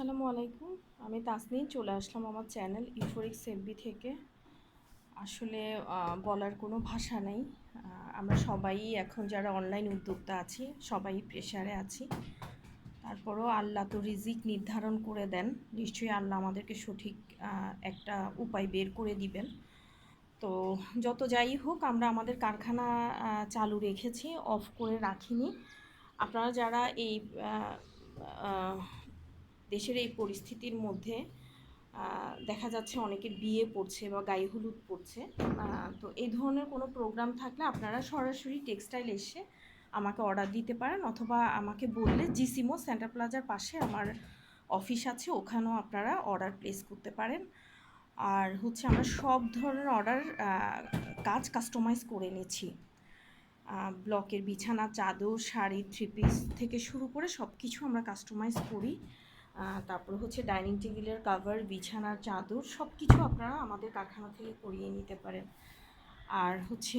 আসসালামু আলাইকুম। আমি তাসনিম, চলে আসলাম আমার চ্যানেল ইউফোরিক সেলবি থেকে। আসলে বলার কোনো ভাষা নেই। আমরা সবাই এখন যারা অনলাইন উদ্যোক্তা আছি, সবাই প্রেশারে আছি। তারপরও আল্লাহ তো রিজিক নির্ধারণ করে দেন। নিশ্চয়ই আল্লাহ আমাদেরকে সঠিক একটা উপায় বের করে দিবেন। তো যত যাই হোক, আমরা আমাদের কারখানা চালু রেখেছি অফ করে রাখিনি। আপনারা যারা এই দেশের এই পরিস্থিতির মধ্যে দেখা যাচ্ছে অনেকের বিয়ে পড়ছে বা গায়ে হলুদ পড়ছে। তো এই ধরনের কোনো প্রোগ্রাম থাকলে আপনারা সরাসরি টেক্সটাইল এসে আমাকে অর্ডার দিতে পারেন অথবা আমাকে বললে জিসিমো সেন্টার প্লাজার পাশে আমার অফিস আছে, ওখানেও আপনারা অর্ডার প্লেস করতে পারেন। আর হচ্ছে আমরা সব ধরনের অর্ডার কাজ কাস্টমাইজ করে নিচ্ছি ব্লকের বিছানা, চাদর, শাড়ি থ্রি পিস থেকে শুরু করে সব কিছু আমরা কাস্টমাইজ করি। তারপর হচ্ছে ডাইনিং টেবিলের কাভার বিছানার চাদর সব কিছু আপনারা আমাদের কারখানা থেকে করিয়ে নিতে পারেন। আর হচ্ছে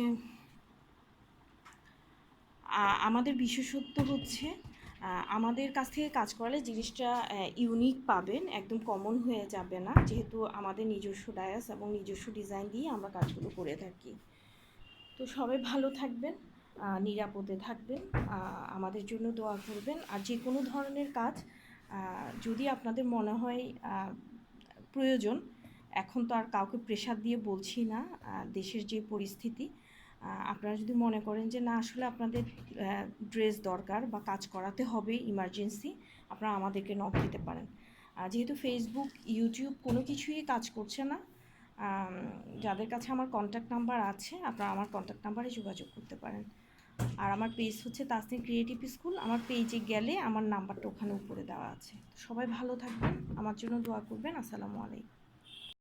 আমাদের বিশেষত্ব হচ্ছে আমাদের কাছ থেকে কাজ করালে জিনিসটা ইউনিক পাবেন, একদম কমন হয়ে যাবে না, যেহেতু আমাদের নিজস্ব ডায়াস এবং নিজস্ব ডিজাইন দিয়ে আমরা কাজগুলো করে থাকি। তো সবাই ভালো থাকবেন নিরাপদে থাকবেন আমাদের জন্য দোয়া করবেন, আর যে কোনো ধরনের কাজ যদি আপনাদের মনে হয় প্রয়োজন, এখন তো আর কাউকে প্রেশার দিয়ে বলছি না দেশের যে পরিস্থিতি আপনারা যদি মনে করেন যে না, আসলে আপনাদের ড্রেস দরকার বা কাজ করাতে হবে ইমার্জেন্সি আপনারা আমাদেরকে নক দিতে পারেন। যেহেতু ফেসবুক ইউটিউব কোনো কিছুই কাজ করছে না যাদের কাছে আমার কন্ট্যাক্ট নাম্বার আছে, আপনারা আমার কন্ট্যাক্ট নাম্বারে যোগাযোগ করতে পারেন। আর আমার পেজ হচ্ছে তাসনিম ক্রিয়েটিভ স্কুল আমার পেজে গেলে আমার নাম্বারটা ওখানে উপরে দেওয়া আছে। সবাই ভালো থাকবেন, আমার জন্য দোয়া করবেন, আসসালামু আলাইকুম।